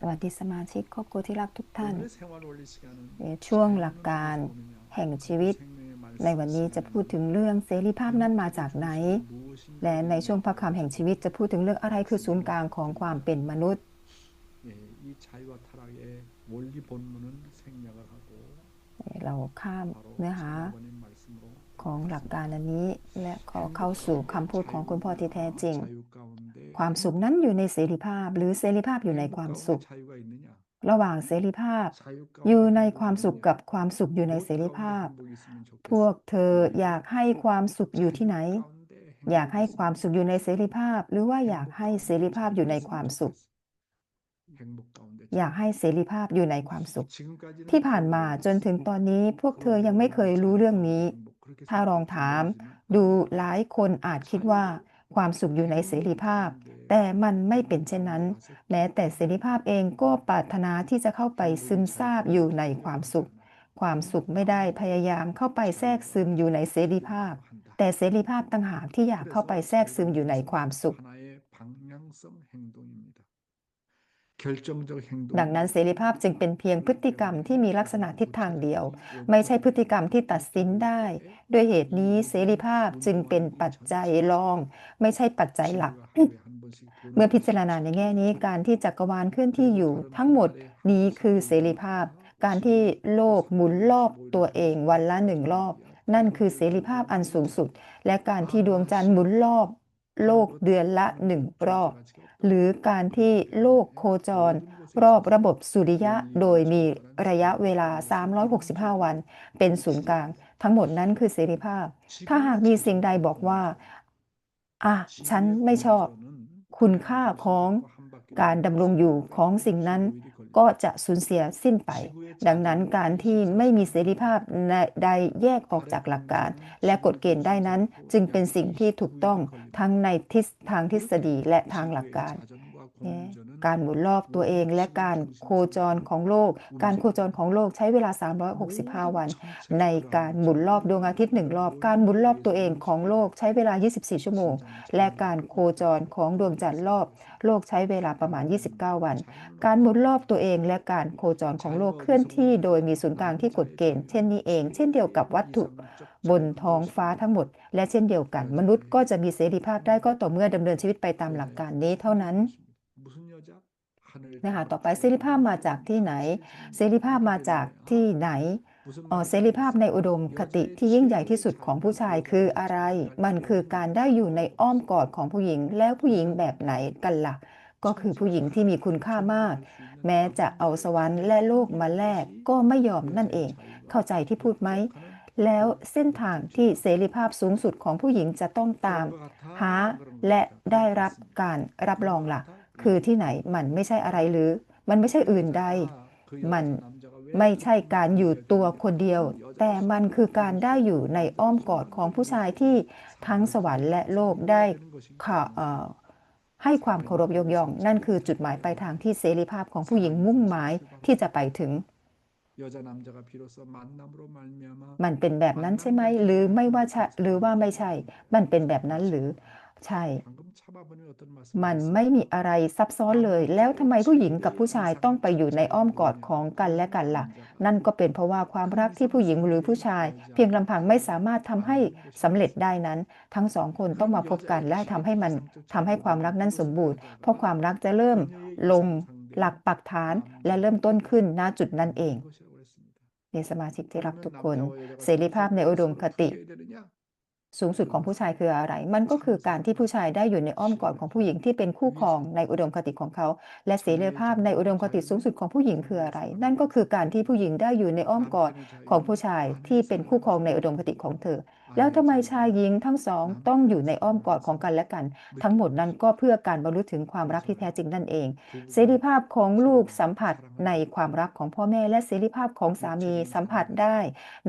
สวัสดีสมาชิกครอบครัวที่รักทุกท่าน ช่วงหลักการแห่งชีวิต ในวันนี้จะพูดถึงเรื่องเสรีภาพนั้นมาจากไหน และในช่วงพระคำแห่งชีวิตจะพูดถึงเรื่องอะไรคือศูนย์กลางของความเป็นมนุษย์เราข้ามเนื้อหา ของหลักการอันนี้ และขอเข้าสู่คำพูดของคุณพ่อที่แท้จริง ความสุขนั้นอยู่ในเสรีภาพ หรือเสรีภาพอยู่ในความสุข ระหว่างเสรีภาพ อยู่ในความสุขกับความสุขอยู่ในเสรีภาพ พวกเธออยากให้ความสุขอยู่ที่ไหน อยากให้ความสุขอยู่ในเสรีภาพ หรือว่าอยากให้เสรีภาพอยู่ในความสุขอยากให้เสรีภาพอยู่ในความสุข ที่ผ่านมาจนถึงตอนนี้พวกเธอยังไม่เคยรู้เรื่องนี้ ถ้าลองถาม ดูหลายคนอาจคิดว่าความสุขอยู่ในเสรีภาพ แต่มันไม่เป็นเช่นนั้น แม้แต่เสรีภาพเองก็ปรารถนาที่จะเข้าไปซึมซาบอยู่ในความสุข ความสุขไม่ได้พยายามเข้าไปแทรกซึมอยู่ในเสรีภาพ แต่เสรีภาพต่างหากที่อยากเข้าไปแทรกซึมอยู่ในความสุข ดังนั้นเสรีภาพจึงเป็นเพียงพฤติกรรมที่มีลักษณะทิศทางเดียว ไม่ใช่พฤติกรรมที่ตัดสินได้ ด้วยเหตุนี้เสรีภาพจึงเป็นปัจจัยรอง ไม่ใช่ปัจจัยหลัก เมื่อพิจารณาในแง่นี้การที่จักรวาลเคลื่อนที่อยู่ทั้งหมดนี้คือเสรีภาพ การที่โลกหมุนรอบตัวเองวันละหนึ่งรอบ นั่นคือเสรีภาพอันสูงสุด และการที่ดวงจันทร์หมุนรอบโลกเดือนละหนึ่งรอบ หรือการที่โลกโคจร รอบระบบสุริยะโดยมีระยะเวลา 365 วัน เป็นศูนย์กลาง ทั้งหมดนั้นคือเสรีภาพ ถ้าหากมีสิ่งใดบอกว่า อะ ฉันไม่ชอบ คุณค่าของการดำรงอยู่ของสิ่งนั้น ก็จะสูญเสียสิ้นไป ดังนั้นการที่ไม่มีเสรีภาพใดแยกออกจากหลักการ และกฎเกณฑ์ได้นั้น จึงเป็นสิ่งที่ถูกต้องทั้งในทิศทางทฤษฎีและทางหลักการ การหมุนรอบตัวเองและการโคจรของโลก การโคจรของโลกใช้เวลา 365 วัน ในการหมุนรอบดวงอาทิตย์หนึ่งรอบ การหมุนรอบตัวเองของโลกใช้เวลา 24 ชั่วโมง และการโคจรของดวงจันทร์รอบ โลกใช้เวลาประมาณ 29 วัน การหมุนรอบตัวเองและการโคจรของโลกเคลื่อนที่โดยมีศูนย์กลางที่กฎเกณฑ์เช่นนี้เอง เช่นเดียวกับวัตถุบนท้องฟ้าทั้งหมด และเช่นเดียวกัน มนุษย์ก็จะมีเสรีภาพได้ก็ต่อเมื่อดำเนินชีวิตไปตามหลักการนี้เท่านั้น นะคะต่อไปเสรีภาพมาจากที่ไหน เสรีภาพมาจากที่ไหนเสรีภาพในอุดมคติที่ยิ่งใหญ่ที่สุดของผู้ชายคืออะไร มันคือการได้อยู่ในอ้อมกอดของผู้หญิง แล้วผู้หญิงแบบไหนกันละ่ะ ก็คือผู้หญิงที่มีคุณค่ามาก แม้จะเอาสวรรค์และโลกมาแลกก็ไม่ยอมนั่นเอง เข้าใจที่พูดไหม แล้วเส้นทางที่เสรีภาพสูงสุดของผู้หญิงจะต้องตาม หาและได้รับการรับรองล่ะ คือที่ไหนมันไม่ใช่อะไรหรือ มันไม่ใช่อื่นใด มันไม่ใช่การอยู่ตัวคนเดียว แต่มันคือการได้อยู่ในอ้อมกอดของผู้ชายที่ทั้งสวรรค์และโลกได้ค่ะเอ่อให้ความเคารพยกย่อง นั่นคือจุดหมายปลายทางที่เสรีภาพของผู้หญิงมุ่งหมายที่จะไปถึง มันเป็นแบบนั้นใช่ไหม หรือไม่ว่าใช่หรือว่าไม่ใช่ มันเป็นแบบนั้นหรือ ใช่ มันไม่มีอะไรซับซ้อนเลย แล้วทำไมผู้หญิงกับผู้ชายต้องไปอยู่ในอ้อมกอดของกันและกันล่ะ นั่นก็เป็นเพราะว่าความรักที่ผู้หญิงหรือผู้ชาย เพียงลำพังไม่สามารถทำให้สำเร็จได้นั้น ทั้งสองคนต้องมาพบกันและทำให้มันทำให้ความรักนั้นสมบูรณ์ เพราะความรักจะเริ่มลงหลักปักฐานและเริ่มต้นขึ้นณจุดนั้นเองในสมาชิกที่รักทุกคน เสรีภาพในอุดมคติ สูงสุดของผู้ชายคืออะไร มันก็คือการที่ผู้ชายได้อยู่ในอ้อมกอดของผู้หญิงที่เป็นคู่ครองในอุดมคติของเขา และเสรีภาพในอุดมคติสูงสุดของผู้หญิงคืออะไร นั่นก็คือการที่ผู้หญิงได้อยู่ในอ้อมกอดของผู้ชายที่เป็นคู่ครองในอุดมคติของเธอ แล้วทำไมชายหญิงทั้งสองต้องอยู่ในอ้อมกอดของกันและกัน ทั้งหมดนั้นก็เพื่อการบรรลุถึงความรักที่แท้จริงนั่นเอง เสรีภาพของลูกสัมผัสในความรักของพ่อแม่ และเสรีภาพของสามีสัมผัสได้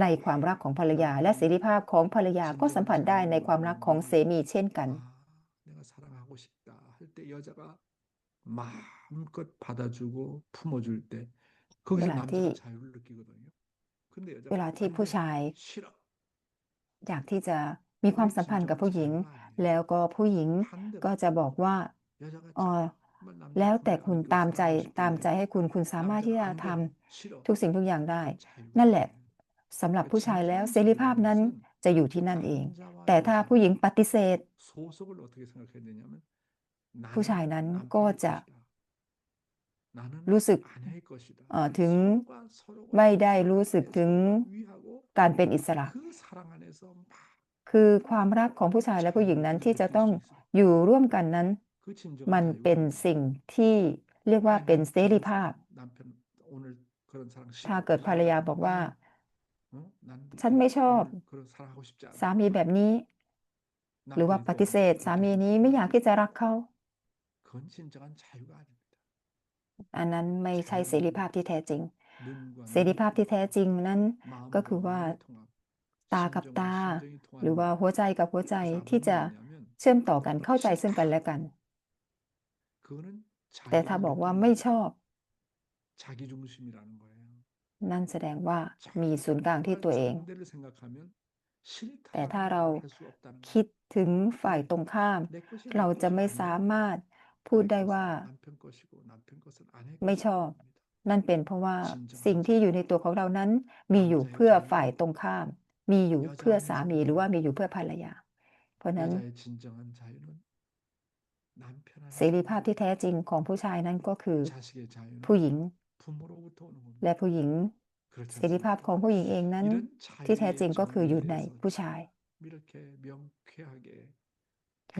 ในความรักของภรรยา และเสรีภาพของภรรยาก็สัมผัสได้ในความรักของเสมีเช่นกันเวลาที่เวลาที่ผู้ชาย อยากที่จะมีความสัมพันธ์กับผู้หญิง แล้วก็ผู้หญิงก็จะบอกว่าอ๋อแล้วแต่คุณตามใจตามใจให้คุณคุณสามารถที่จะทำทุกสิ่งทุกอย่างได้ นั่นแหละสำหรับผู้ชายแล้วเสรีภาพนั้นจะอยู่ที่นั่นเอง แต่ถ้าผู้หญิงปฏิเสธ ผู้ชายนั้นก็จะ รู้สึกถึงไม่ได้รู้สึกถึงการเป็นอิสระ คือความรักของผู้ชายและผู้หญิงนั้นที่จะต้องอยู่ร่วมกันนั้น มันเป็นสิ่งที่เรียกว่าเป็นเสรีภาพ ถ้าเกิดภรรยาบอกว่า ฉันไม่ชอบ สามีแบบนี้ หรือว่าปฏิเสธ สามีนี้ไม่อยากที่จะรักเขา อันนั้นไม่ใช่เสรีภาพที่แท้จริง เสรีภาพที่แท้จริงนั้นก็คือว่าตากับตา หรือว่าหัวใจกับหัวใจที่จะเชื่อมต่อกันเข้าใจซึ่งกันและกัน แต่ถ้าบอกว่าไม่ชอบ นั่นแสดงว่ามีศูนย์กลางที่ตัวเอง แต่ถ้าเราคิดถึงฝ่ายตรงข้าม เราจะไม่สามารถ พูดได้ว่า ไม่ชอบ นั่นเป็นเพราะว่าสิ่งที่อยู่ในตัวของเรานั้น มีอยู่เพื่อฝ่ายตรงข้าม มีอยู่เพื่อสามีหรือว่ามีอยู่เพื่อภรรยา เพราะนั้นเสรีภาพที่แท้จริงของผู้ชายนั้นก็คือ ผู้หญิง และผู้หญิงเสรีภาพของผู้หญิงเองนั้น ที่แท้จริงก็คืออยู่ในผู้ชาย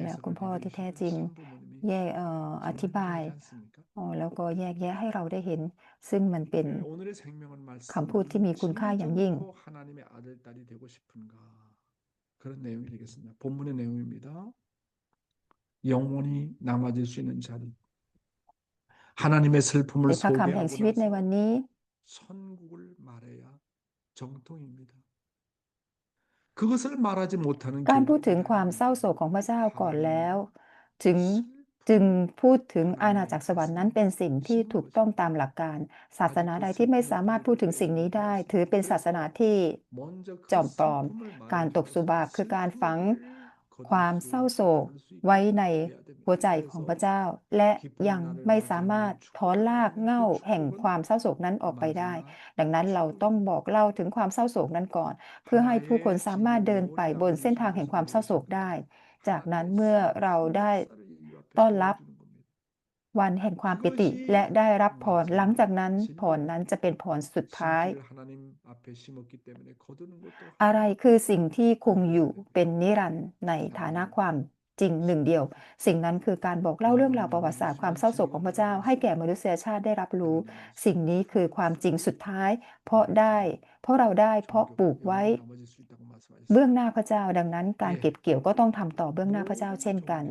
และคุณ 해석을 พ่อที่แท้ 해주시는 จริง 신부모님이 แยกเอ่ออธิบาย 정말 하지 않습니까? อ๋อแล้วก็แยกแยะให้เราได้เห็น ซึ่งมันเป็น 네, 오늘의 생명은 คำพูดที่มีคุณค่าอย่างยิ่ง 진정으로 하나님의 아들 딸이 되고 싶은가 그런 내용이 되겠습니다. 본문의 내용입니다. 영원히 남아질 수 있는 자리 하나님의 ใน 슬픔을 พระคำแห่ง 소개하고 ชีวิตในวัน 나서 นี้ 선국을 말해야 정통입니다. 그것을 말하지 못하는 การพูด 교회가 ถึงความ 많아요. เศร้าโศกของพระเจ้าก่อนแล้ว 하나님의 ถึงจึง 슬픔을 พูดถึงอาณาจักรสวรรค์นั้นเป็นสิ่งที่ถูกต้องตามหลักการ ศาสนาใดที่ไม่สามารถพูดถึงสิ่งนี้ได้ ถือเป็นศาสนาที่ 먼저 그 จอมปลอม 슬픔을 การตกสุบาป คือการฝัง 슬픔을 ความเศร้าโศกไว้ในหัวใจของพระเจ้า และยังไม่สามารถถอนลากเง่าแห่งความเศร้าโศกนั้นออกไปได้ ดังนั้นเราต้องบอกเล่าถึงความเศร้าโศกนั้นก่อน เพื่อให้ผู้คนสามารถเดินไปบนเส้นทางแห่งความเศร้าโศกได้ จากนั้นเมื่อเราได้ต้อนรับ วันแห่งความปิติและได้รับพรหลังจากนั้นพรนั้นจะเป็นพรสุดท้าย อะไรคือสิ่งที่คงอยู่เป็นนิรันดร์ในฐานะความจริงหนึ่งเดียว สิ่งนั้นคือการบอกเล่าเรื่องราวประวัติศาสตร์ความเศร้าโศกของพระเจ้า ให้แก่มนุษยชาติได้รับรู้ สิ่งนี้คือความจริงสุดท้าย เพราะได้ เพราะเราได้เพราะปลูกไว้ เบื้องหน้าพระเจ้าดังนั้น การเก็บเกี่ยวก็ต้องทำต่อเบื้องหน้าพระเจ้าเช่นกัน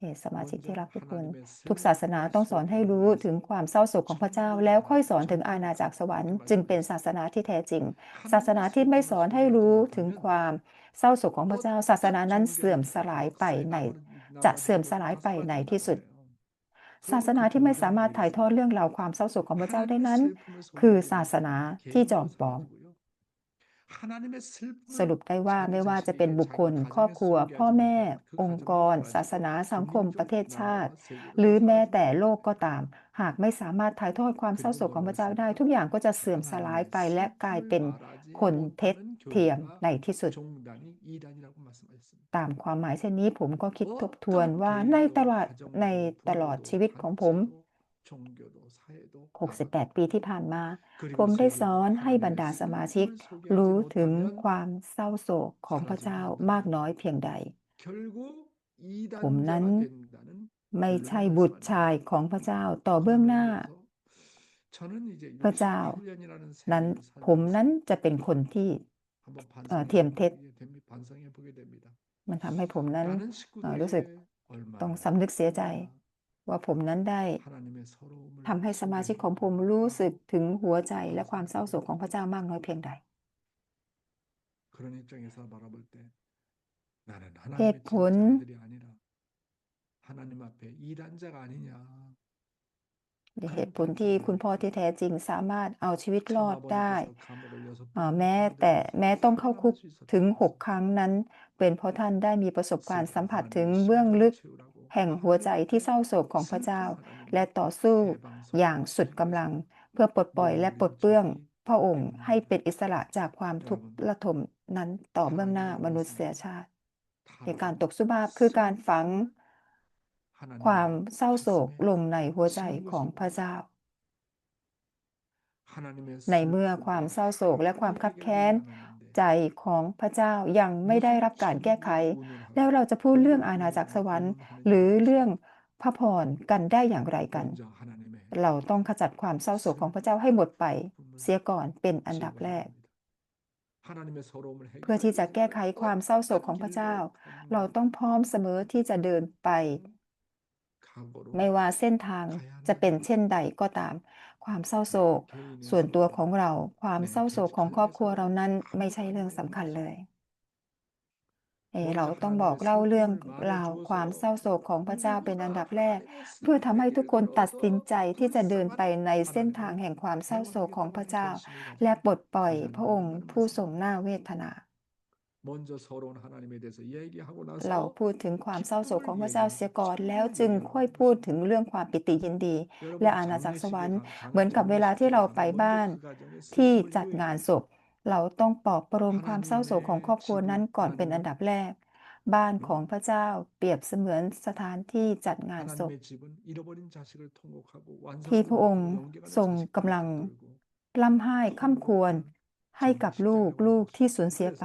เหสมาชิกที่รักทุกคน ทุกศาสนาต้องสอนให้รู้ถึงความเศร้าโศกของพระเจ้า แล้วค่อยสอนถึงอาณาจักรสวรรค์จึงเป็นศาสนาที่แท้จริง ศาสนาที่ไม่สอนให้รู้ถึงความเศร้าโศกของพระเจ้า ศาสนานั้นเสื่อมสลายไปในจะเสื่อมสลายไปในที่สุด ศาสนาที่ไม่สามารถถ่ายทอดเรื่องราวความเศร้าโศกของพระเจ้าได้นั้น คือศาสนาที่จอมปลอม สรุปได้ว่าไม่ว่าจะเป็นบุคคล ครอบครัว พ่อแม่ องค์กร ศาสนาสังคมประเทศชาติ หรือแม้แต่โลกก็ตาม หากไม่สามารถถ่ายทอดความเศร้าโศกของพระเจ้าได้ ทุกอย่างก็จะเสื่อมสลายไปและกลายเป็นคนเท็จเทียมในที่สุด ตามความหมายเช่นนี้ผมก็คิดทบทวนว่าในตลอดในตลอดชีวิตของผม 68 ปีที่ผ่านมา ผมได้สอนให้บรรดาสมาชิก รู้ถึงความเศร้าโศกของพระเจ้ามากน้อยเพียงใด ผมนั้นไม่ใช่บุตรชายของพระเจ้าต่อเบื้องหน้า พระเจ้า นั้นผมนั้นจะเป็นคนที่เอ่อเทียมเท็จ มันทำให้ผมนั้นเอ่อรู้สึกต้องสำนึกเสียใจ ว่าผมนั้นได้ทำให้สมาชิกของผมรู้สึกถึงหัวใจและความเศร้าโศกของพระเจ้ามากน้อยเพียงใดเหตุผลเหตุผลที่คุณพ่อที่แท้จริงสามารถเอาชีวิตรอดได้แม้แต่แม้ต้องเข้าคุกถึงหกครั้งนั้น เป็นเพราะท่านได้มีประสบการณ์สัมผัสถึงเบื้องลึก แห่งหัวใจที่เศร้าโศกของพระเจ้า และต่อสู้อย่างสุดกำลัง เพื่อปลดปล่อยและปลดเปลื้องพระองค์ให้เป็นอิสระจากความทุกข์ระทมนั้นต่อเบื้องหน้ามนุษยชาติเหตุการตกสุบาบคือการฝังความเศร้าโศกลงในหัวใจของพระเจ้า ในเมื่อความเศร้าโศกและความคับแค้นใจของพระเจ้ายังไม่ได้รับการแก้ไข แล้วเราจะพูดเรื่องอาณาจักรสวรรค์ หรือเรื่องพระพรกันได้อย่างไรกัน เราต้องขจัดความเศร้าโศกของพระเจ้าให้หมดไป เสียก่อนเป็นอันดับแรก เพื่อที่จะแก้ไขความเศร้าโศกของพระเจ้า เราต้องพร้อมเสมอที่จะเดินไป ไม่ว่าเส้นทางจะเป็นเช่นใดก็ตาม ความเศร้าโศก ส่วนตัวของเรา ความเศร้าโศกของครอบครัวเรานั้นไม่ใช่เรื่องสำคัญเลย เอ่อเราต้องบอกเล่าเรื่องราวความเศร้าโศกของพระเจ้าเป็นอันดับแรก เพื่อทำให้ทุกคนตัดสินใจที่จะเดินไปในเส้นทางแห่งความเศร้าโศกของพระเจ้า และปลดปล่อยพระองค์ผู้ทรงหน้าเวทนา เราพูดถึงความเศร้าโศกของพระเจ้าเสียก่อนแล้วจึงค่อยพูดถึงเรื่องความปิติยินดี และอาณาจักรสวรรค์เหมือนกับเวลาที่เราไปบ้านที่จัดงานศพ เราต้องปลอบประโลมความเศร้าโศกของครอบครัวนั้นก่อนเป็นอันดับแรก บ้านของพระเจ้าเปรียบเสมือนสถานที่จัดงานศพที่พระองค์ทรงกำลังร่ำไห้ค่ำควรให้กับลูกลูกที่สูญเสียไป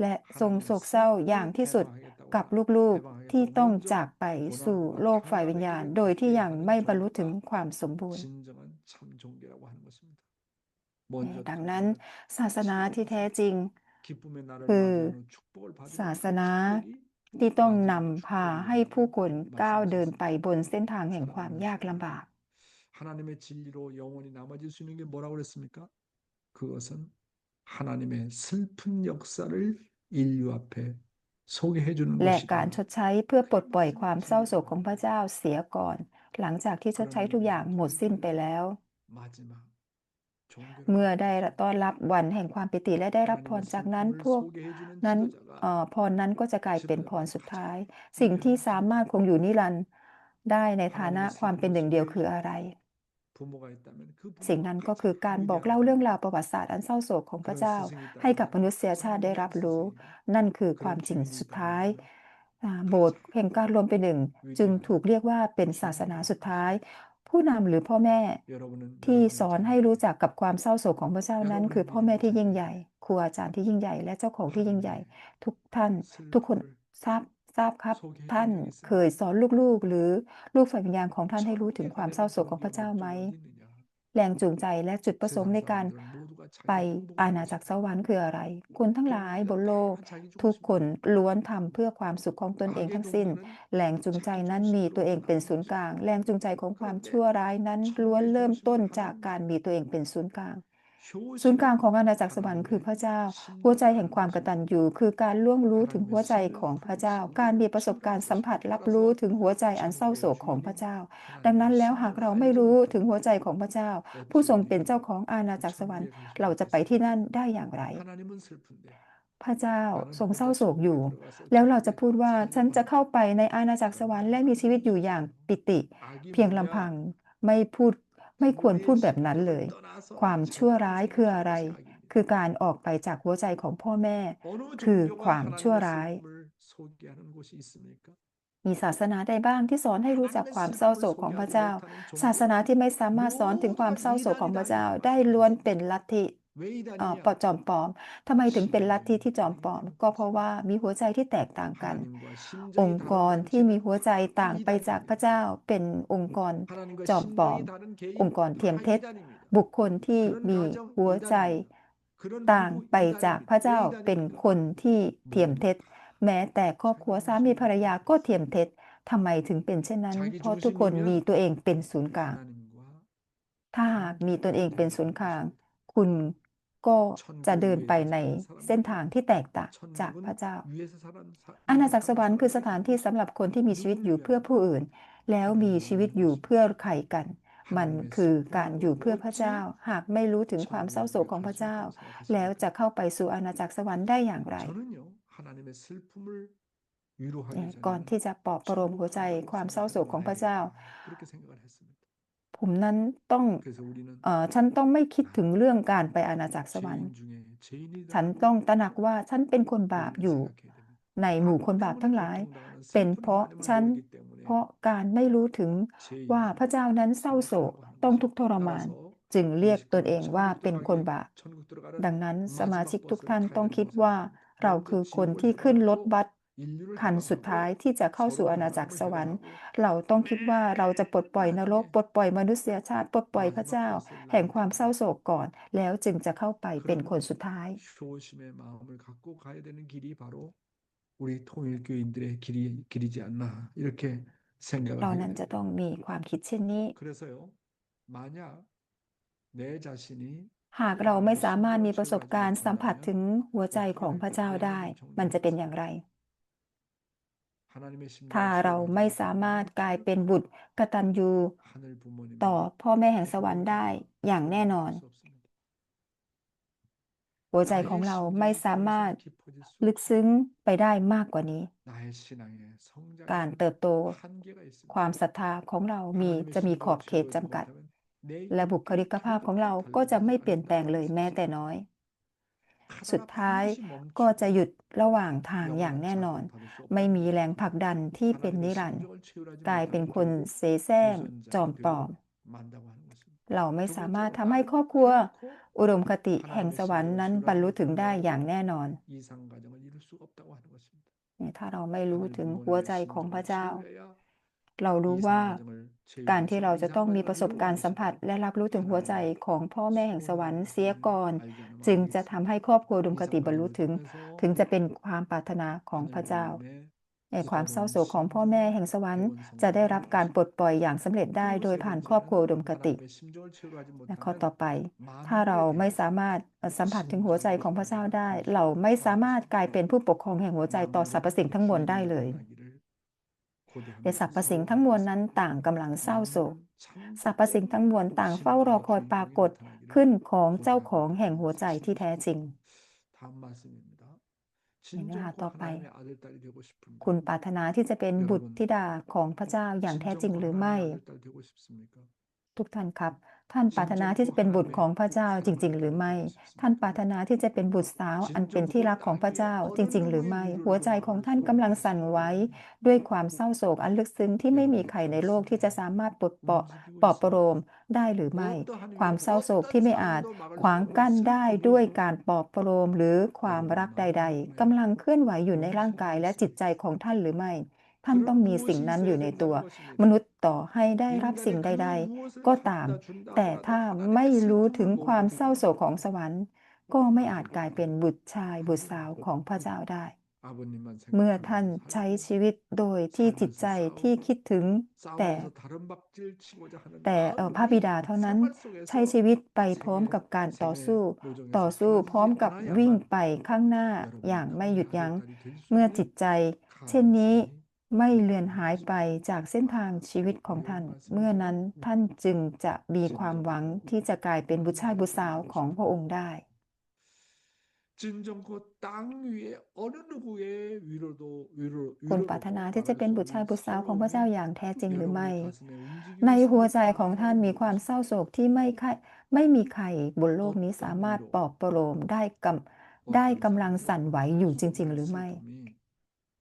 และทรงโศกเศร้าอย่างที่สุดกับลูกๆที่ต้องจากไปสู่โลกฝ่ายวิญญาณ โดยที่ยังไม่บรรลุถึงความสมบูรณ์ ดังนั้น ศาสนาที่แท้จริง คือศาสนาที่ต้องนำพาให้ผู้คนก้าวเดินไปบนเส้นทางแห่งความยากลำบาก 하나님의 진리로 영원히 남아질 수 있는 게 뭐라고 그랬습니까? 그것은 하나님의 슬픈 역사를 인류 앞에 소개해 주는 และ 것이다. การชดใช้เพื่อปลดปล่อยความเศร้าโศกของพระเจ้าเสียก่อน หลังจากที่ชดใช้ทุกอย่างหมดสิ้นไปแล้ว 마지막 종교를 เมื่อได้ต้อนรับวันแห่งความปิติและได้รับพรจากนั้นพวกนั้นพรนั้นก็จะกลายเป็นพรสุดท้าย สิ่งที่สามารถคงอยู่นิรันดร์ได้ในฐานะความเป็นหนึ่งเดียวคืออะไร สิ่งนั้นก็คือการบอกเล่าเรื่องราวประวัติศาสตร์อันเศร้าโศกของพระเจ้า ให้กับมนุษยชาติได้รับรู้ นั่นคือความจริงสุดท้ายโบสถ์แห่งการรวมเป็นหนึ่งจึงถูกเรียกว่าเป็นศาสนาสุดท้าย ผู้นำหรือพ่อแม่ที่สอนให้รู้จักกับความเศร้าโศกของพระเจ้านั้น คือพ่อแม่ที่ยิ่งใหญ่ครูอาจารย์ที่ยิ่งใหญ่ และเจ้าของที่ยิ่งใหญ่ ทุกท่าน ทุกคนทราบทราบครับ ท่านเคยสอนลูกๆ หรือลูกฝ่ายวิญญาณของท่านให้รู้ถึงความเศร้าโศกของพระเจ้าไหมแรงจูงใจและจุดประสงค์ในการ ไปอาณาจักรสวรรค์คืออะไร คนทั้งหลายบนโลก ทุกคนล้วนทำเพื่อความสุขของตนเองทั้งสิ้น แรงจูงใจนั้นมีตัวเองเป็นศูนย์กลาง แรงจูงใจของความชั่วร้ายนั้นล้วนเริ่มต้นจากการมีตัวเองเป็นศูนย์กลาง ศูนย์กลางของอาณาจักรสวรรค์คือพระเจ้า หัวใจแห่งความกตัญญูคือการล่วงรู้ถึงหัวใจของพระเจ้า การมีประสบการณ์สัมผัสรับรู้ถึงหัวใจอันเศร้าโศกของพระเจ้า ดังนั้นแล้วหากเราไม่รู้ถึงหัวใจของพระเจ้า ผู้ทรงเป็นเจ้าของอาณาจักรสวรรค์ เราจะไปที่นั่นได้อย่างไรพระเจ้าทรงเศร้าโศกอยู่ แล้วเราจะพูดว่าฉันจะเข้าไปในอาณาจักรสวรรค์และมีชีวิตอยู่อย่างปิติ เพียงลำพังไม่พูด ไม่ควรพูดแบบนั้นเลย ความชั่วร้ายคืออะไร คือการออกไปจากหัวใจของพ่อแม่ คือความชั่วร้าย มีศาสนาใดบ้างที่สอนให้รู้จักความเศร้าโศกของพระเจ้า ศาสนาที่ไม่สามารถสอนถึงความเศร้าโศกของพระเจ้าได้ล้วนเป็นลัทธิ เอ่อปอจอมปลอมทำไมถึงเป็นลัทธิที่จอมปลอม ก็เพราะว่ามีหัวใจที่แตกต่างกัน องค์กรที่มีหัวใจต่างไปจากพระเจ้าเป็นองค์กรจอมปลอม องค์กรเทียมเท็จ บุคคลที่มีหัวใจต่างไปจากพระเจ้าเป็นคนที่เทียมเท็จ แม้แต่ครอบครัวสามีภรรยาก็เทียมเท็จทำไมถึงเป็นเช่นนั้น เพราะทุกคนมีตัวเองเป็นศูนย์กลาง ถ้าหากมีตนเองเป็นศูนย์กลาง คุณ ก็จะเดินไปในเส้นทางที่แตกต่างจากพระเจ้า อาณาจักรสวรรค์คือสถานที่สำหรับคนที่มีชีวิตอยู่เพื่อผู้อื่น แล้วมีชีวิตอยู่เพื่อใครกัน มันคือการอยู่เพื่อพระเจ้า หากไม่รู้ถึงความเศร้าโศกของพระเจ้า แล้วจะเข้าไปสู่อาณาจักรสวรรค์ได้อย่างไรก่อนที่จะปลอบประโลมหัวใจความเศร้าโศกของพระเจ้า ผมนั้นต้อง เอ่อ ฉันต้องไม่คิดถึงเรื่องการไปอาณาจักรสวรรค์ ฉันต้องตระหนักว่าฉันเป็นคนบาปอยู่ในหมู่คนบาปทั้งหลาย เป็นเพราะฉัน เพราะการไม่รู้ถึงว่าพระเจ้านั้นเศร้าโศกต้องทุกข์ทรมาน จึงเรียกตนเองว่าเป็นคนบาป ดังนั้นสมาชิกทุกท่านต้องคิดว่าเราคือคนที่ขึ้นรถบัส ขันสุดท้ายที่จะเข้าสู่อาณาจักรสวรรค์ เราต้องคิดว่าเราจะปลดปล่อยนรกปลดปล่อยมนุษยชาติปลดปล่อยพระเจ้า แห่งความเศร้าโศกก่อน แล้วจึงจะเข้าไปเป็นคนสุดท้ายเรานั้นจะต้องมีความคิดเช่นนี้หากเราไม่สามารถมีประสบการณ์สัมผัสถึงหัวใจของพระเจ้าได้ มันจะเป็นอย่างไร ถ้าเราไม่สามารถกลายเป็นบุตรกตัญญูต่อพ่อแม่แห่งสวรรค์ได้อย่างแน่นอน หัวใจของเราไม่สามารถลึกซึ้งไปได้มากกว่านี้ การเติบโต ความศรัทธาของเรามีจะมีขอบเขตจำกัด และบุคลิกภาพของเราก็จะไม่เปลี่ยนแปลงเลยแม้แต่น้อย สุดท้ายก็จะหยุดระหว่างทางอย่างแน่นอน ไม่มีแรงผลักดันที่เป็นนิรันดร์กลายเป็นคนเสแสร้งจอมปลอม เราไม่สามารถทำให้ครอบครัว อุดมคติแห่งสวรรค์นั้นบรรลุถึงได้อย่างแน่นอนถ้าเราไม่รู้ถึงหัวใจของพระเจ้า เรารู้ว่าการที่เราจะต้องมีประสบการณ์สัมผัส และรับรู้ถึงหัวใจของพ่อแม่แห่งสวรรค์เสียก่อน จึงจะทำให้ครอบครัวดุมคติบรรลุถึง ถึงจะเป็นความปรารถนาของพระเจ้าในความเศร้าโศกของพ่อแม่แห่งสวรรค์จะได้รับการปลดปล่อยอย่างสำเร็จได้โดยผ่านครอบครัวดุมกติ และข้อต่อไป ถ้าเราไม่สามารถสัมผัสถึงหัวใจของพระเจ้าได้ เราไม่สามารถกลายเป็นผู้ปกครองแห่งหัวใจต่อสรรพสิ่งทั้งมวลได้เลย แต่สรรพสิ่งทั้งมวลนั้นต่างกำลังเศร้าโศกสรรพสิ่งทั้งมวลต่างเฝ้ารอคอยปรากฏขึ้นของเจ้าของแห่งหัวใจที่แท้จริงเห็นไหมคะต่อไป คุคุณณปปรารถนาที่จะเป็นบุตรธิดาของพระเจ้าอย่างแท้จริงหรือไม่ ทุกท่านครับ ท่านปรารถนาที่จะเป็นบุตรของพระเจ้าจริง ๆ หรือไม่ ท่านปรารถนาที่จะเป็นบุตรสาวอันเป็นที่รักของพระเจ้าจริง ๆ หรือไม่ หัวใจของท่านกำลังสั่นไหวด้วยความเศร้าโศกอันลึกซึ้งที่ไม่มีใครในโลกที่จะสามารถปลดเปาะปลอบประโลมได้หรือไม่ ความเศร้าโศกที่ไม่อาจขวางกั้นได้ด้วยการปลอบประโลมหรือความรักใด ๆกำลังเคลื่อนไหวอยู่ในร่างกายและจิตใจของท่านหรือไม่ ท่านต้องมีสิ่งนั้นอยู่ในตัว มนุษย์ต่อให้ได้รับสิ่งใด ๆ ก็ตาม แต่ถ้าไม่รู้ถึงความเศร้าโศกของสวรรค์ ก็ไม่อาจกลายเป็นบุตรชายบุตรสาวของพระเจ้าได้ เมื่อท่านใช้ชีวิตโดยที่จิตใจที่คิดถึง แต่แต่พระบิดาเท่านั้นใช้ชีวิตไปพร้อมกับการต่อสู้ ต่อสู้พร้อมกับวิ่งไปข้างหน้าอย่างไม่หยุดยัง้ง เมื่อจิตใจ เช่นนี้ ไม่เลือนหายไปจากเส้นทางชีวิตของท่าน เมื่อนั้นท่านจึงจะมีความหวังที่จะกลายเป็นบุตรชายบุตรสาวของพระองค์ได้คุณปรารถนาที่จะเป็นบุตรชายบุตรสาวของพระเจ้าอย่างแท้จริงหรือไม่ ในหัวใจของท่านมีความเศร้าโศกที่ไม่ค่อยไม่มีใครบนโลกนี้สามารถปลอบประโลมได้กำได้กำลังสั่นไหวอยู่จริง ๆ หรือไม่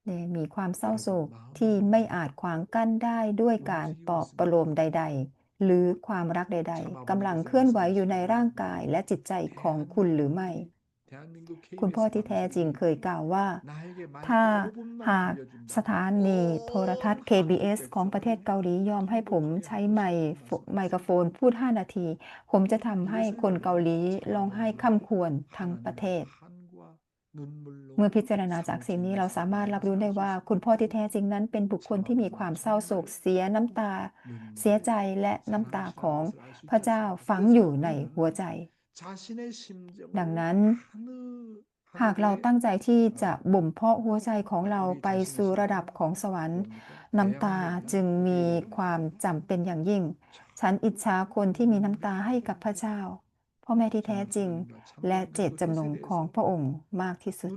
เนี่ยมีความเศร้าโศกที่ไม่อาจขวางกั้นได้ด้วยการปลอบประโลมใด ๆ หรือความรักใด ๆกำลังเคลื่อนไหวอยู่ในร่างกายและจิตใจของคุณหรือไม่ คุณพ่อที่แท้จริงเคยกล่าวว่า ถ้าหากสถานีโทรทัศน์ KBS ของประเทศเกาหลียอมให้ผมใช้ไมค์โฟไมโครโฟนพูด 5 นาที ผมจะทำให้คนเกาหลีร้องไห้ค่ำควรทั้งประเทศ เมื่อพิจารณาจากสิ่งนี้เราสามารถรับรู้ได้ว่า คุณพ่อที่แท้จริงนั้นเป็นบุคคลที่มีความเศร้าโศกเสียน้ำตา เสียใจและน้ำตาของพระเจ้าฝังอยู่ในหัวใจ ดังนั้น หากเราตั้งใจที่จะบ่มเพาะหัวใจของเราไปสู่ระดับของสวรรค์ น้ำตาจึงมีความจำเป็นอย่างยิ่ง ฉันอิจฉาคนที่มีน้ำตาให้กับพระเจ้า พ่อแม่ที่แท้จริง และเจตจำนงของพระองค์มากที่สุด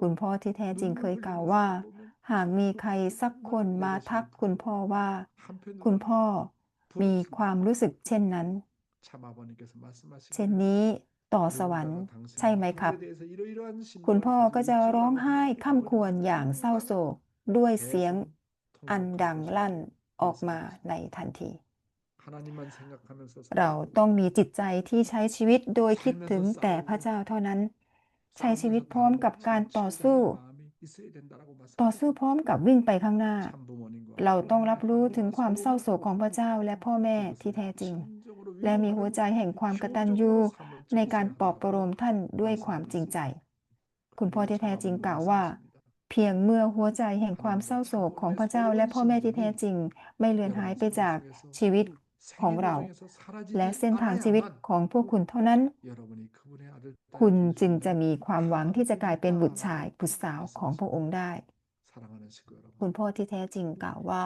คุณพ่อที่แท้จริงเคยกล่าวว่า หากมีใครสักคนมาทักคุณพ่อว่า คุณพ่อมีความรู้สึกเช่นนั้น เช่นนี้ต่อสวรรค์ใช่ไหมครับ คุณพ่อก็จะร้องไห้ข้ามควรอย่างเศร้าโศกด้วยเสียงอันดังลั่น ออกมาในทันที เราต้องมีจิตใจที่ใช้ชีวิตโดยคิดถึงแต่พระเจ้าเท่านั้น ใช้ชีวิตพร้อมกับการต่อสู้ ต่อสู้พร้อมกับวิ่งไปข้างหน้า เราต้องรับรู้ถึงความเศร้าโศกของพระเจ้าและพ่อแม่ที่แท้จริง และมีหัวใจแห่งความกระตันยูในการปลอบประโลมท่านด้วยความจริงใจ คุณพ่อที่แท้จริงกล่าวว่า เพียงเมื่อหัวใจแห่งความเศร้าโศกของพระเจ้าและพ่อแม่ที่แท้จริง ไม่เลือนหายไปจากชีวิตของเรา และเส้นทางชีวิตของพวกคุณเท่านั้น คุณจึงจะมีความหวังที่จะกลายเป็นบุตรชายบุตรสาวของพระองค์ได้ คุณพ่อที่แท้จริงกล่าวว่า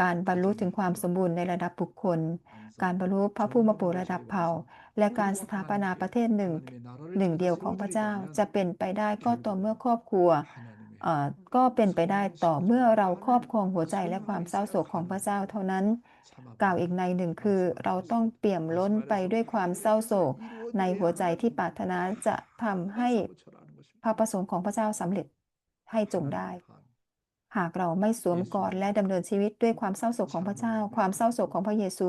การบรรลุถึงความสมบูรณ์ในระดับบุคคล การบรรลุพระผู้มาโปรระดับเผ่า และการสถาปนาประเทศหนึ่ง หนึ่งเดียวของพระเจ้าจะเป็นไปได้ก็ต่อเมื่อครอบครัว ก็เป็นไปได้ต่อเมื่อเราครอบครองหัวใจและความเศร้าโศกของพระเจ้าเท่านั้น กล่าวอีกในหนึ่งคือ เราต้องเปี่ยมล้นไปด้วยความเศร้าโศก ในหัวใจที่ปรารถนาจะทำให้พระประสงค์ของพระเจ้าสำเร็จให้จงได้ หากเราไม่สวมกอดและดำเนินชีวิตด้วยความเศร้าโศกของพระเจ้า ความเศร้าโศกของพระเยซู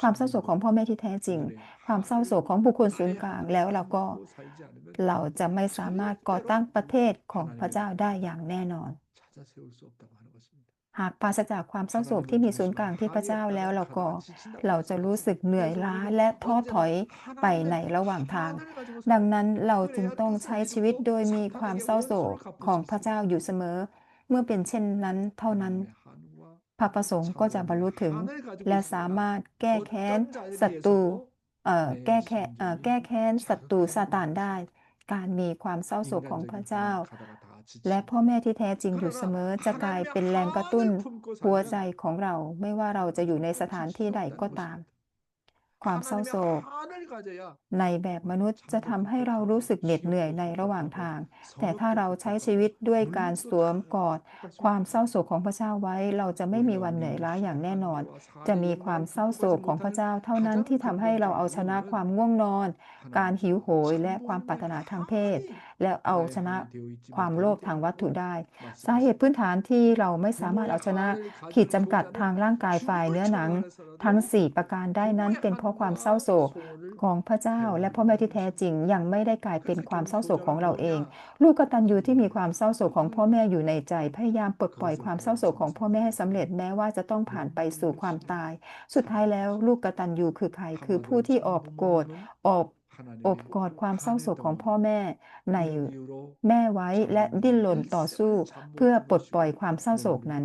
ความเศร้าโศกของพ่อแม่ที่แท้จริง ความเศร้าโศกของบุคคลศูนย์กลาง แล้วเราก็เราจะไม่สามารถก่อตั้งประเทศของพระเจ้าได้อย่างแน่นอน หากปราศจากความเศร้าโศกที่มีศูนย์กลางที่พระเจ้าแล้วเราก็เราจะรู้สึกเหนื่อยล้าและท้อถอยไปในระหว่างทาง ดังนั้นเราจึงต้องใช้ชีวิตโดยมีความเศร้าโศกของพระเจ้าอยู่เสมอ เมื่อเป็นเช่นนั้นเท่านั้น พระประสงค์ก็จะบรรลุถึง และสามารถแก้แค้นศัตรูเอ่อแก้แค้นแก้แค้นศัตรูซาตานได้ การมีความเศร้าโศกของพระเจ้า และพ่อแม่ที่แท้จริงอยู่เสมอจะกลายเป็นแรงกระตุ้นหัวใจของเราไม่ว่าเราจะอยู่ในสถานที่ใดก็ตาม ความเศร้าโศก ในแบบมนุษย์จะทำให้เรารู้สึกเหน็ดเหนื่อยในระหว่างทาง แต่ถ้าเราใช้ชีวิตด้วยการสวมกอด ความเศร้าโศกของพระเจ้าไว้ เราจะไม่มีวันเหนื่อยล้าอย่างแน่นอน จะมีความเศร้าโศกของพระเจ้าเท่านั้นที่ทำให้เราเอาชนะความง่วงนอน การหิวโหยและความปรารถนาทางเพศ และเอาชนะความโลภทางวัตถุได้ สาเหตุพื้นฐานที่เราไม่สามารถเอาชนะ ขีดจำกัดทางร่างกายฝ่ายเนื้อหนัง ทั้ง 4 ประการได้นั้นเป็นเพราะความเศร้าโศกของพระเจ้า และพ่อแม่ที่แท้จริงยังไม่ได้กลายเป็นความเศร้าโศกของเราเอง ลูกกตัญญูที่มีความเศร้าโศกของพ่อแม่อยู่ในใจ พยายามปลดปล่อยความเศร้าโศกของพ่อแม่ให้สำเร็จแม้ว่าจะต้องผ่านไปสู่ความตาย สุดท้ายแล้วลูกกตัญญูคือใครคือผู้ที่อบโกรธอบ อบกอดความเศร้าโศกของพ่อแม่ในแม่ไว้และดิ้นรนต่อสู้ เพื่อปลดปล่อยความเศร้าโศกนั้น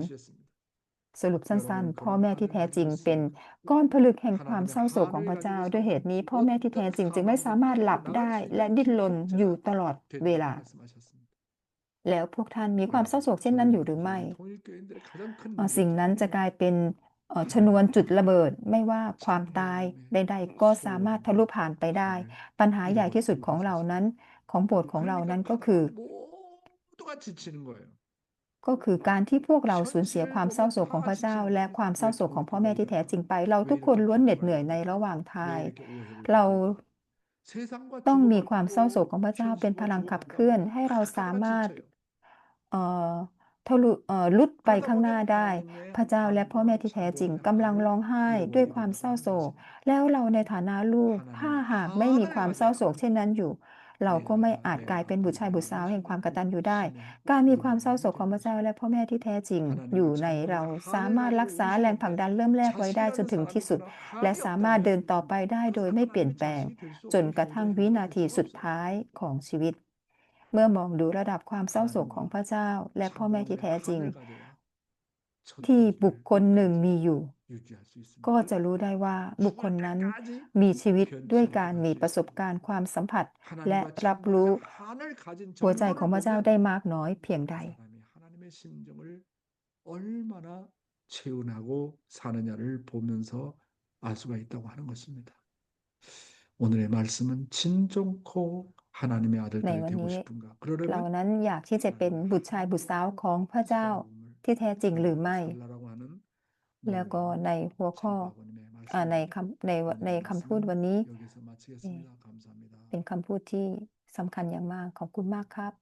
สรุปสั้นๆ พ่อแม่ที่แท้จริงเป็นก้อนผลึกแห่งความเศร้าโศกของพระเจ้า ด้วยเหตุนี้ พ่อแม่ที่แท้จริงจึงไม่สามารถหลับได้และดิ้นรนอยู่ตลอดเวลาแล้วพวกท่านมีความเศร้าโศกเช่นนั้นอยู่หรือไม่เอ่อสิ่งนั้นจะกลายเป็นเอ่อ ชนวนจุดระเบิดไม่ว่าความตายใด ๆ ก็สามารถทะลุผ่านไปได้ ปัญหาใหญ่ที่สุดของเรานั้น ของโบสถ์ของเรานั้นก็คือ ก็คือการที่พวกเราสูญเสียความเศร้าโศกของพระเจ้า และความเศร้าโศกของพ่อแม่ที่แท้จริงไป เราทุกคนล้วนเหน็ดเหนื่อยในระหว่างทางเราต้องมีความเศร้าโศกของพระเจ้าเป็นพลังขับเคลื่อนให้เราสามารถเอ่อ ทะลุเอ่อลุดไปข้างหน้าได้ พระเจ้าและพ่อแม่ที่แท้จริงกำลังร้องไห้ด้วยความเศร้าโศก แล้วเราในฐานะลูกถ้าหากไม่มีความเศร้าโศกเช่นนั้นอยู่ เราก็ไม่อาจกลายเป็นบุตรชายบุตรสาวแห่งความกตัญญูได้ การมีความเศร้าโศกของพระเจ้าและพ่อแม่ที่แท้จริง อยู่ในเราสามารถรักษาแรงผลักดันเริ่มแรกไว้ได้จนถึงที่สุด และสามารถเดินต่อไปได้โดยไม่เปลี่ยนแปลง จนกระทั่งวินาทีสุดท้ายของชีวิต เมื่อมองดูระดับความเศร้าโศกของพระเจ้า และพ่อแม่ที่แท้จริง ที่บุคคลหนึ่งมีอยู่ ก็จะรู้ได้ว่าบุคคลนั้นมีชีวิตด้วยการมีประสบการณ์ความสัมผัส และรับรู้หัวใจของพระเจ้าได้มากน้อยเพียงใด 하나님의 심정을 얼마나 체온하고 사느냐를 보면서 알 수가 있다고 하는 것입니다. 오늘의 말씀은 진정코 하나님의 아들 ใน 딸이 วัน 되고 นี้ 싶은가? เรา 그러려면 นั้นอยากที่จะเป็นบุตรชายบุตรสาวของพระเจ้า 싸움을 ที่แท้จริงหรือไม่ 살라라고 하는 แล้วก็ 놀라운 ในหัวข้อ 장로아버님의 อ่าใน 말씀을 คำในในคำพูดวันนี้ 여기서 마치겠습니다. 감사합니다. เป็นคำพูดที่สำคัญอย่างมาก ขอบคุณมากครับ